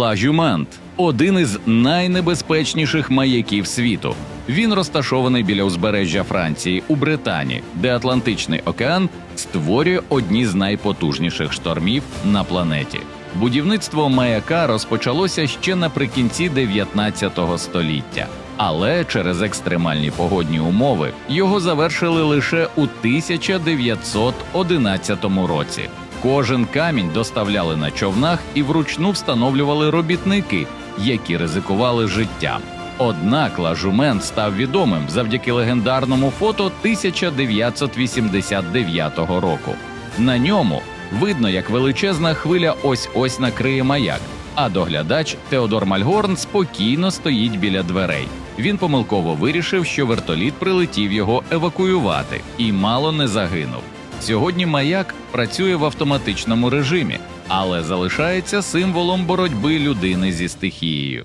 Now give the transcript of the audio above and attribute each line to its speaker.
Speaker 1: Ла Жюмент один із найнебезпечніших маяків світу. Він розташований біля узбережжя Франції у Британії, де Атлантичний океан створює одні з найпотужніших штормів на планеті. Будівництво маяка розпочалося ще наприкінці 19 століття, але через екстремальні погодні умови його завершили лише у 1911 році. Кожен камінь доставляли на човнах і вручну встановлювали робітники, які ризикували життям. Однак Лажумен став відомим завдяки легендарному фото 1989 року. На ньому видно, як величезна хвиля ось ось накриє маяк, а доглядач Теодор Мальгорн спокійно стоїть біля дверей. Він помилково вирішив, що вертоліт прилетів його евакуювати і мало не загинув. Сьогодні маяк працює в автоматичному режимі, але залишається символом боротьби людини зі стихією.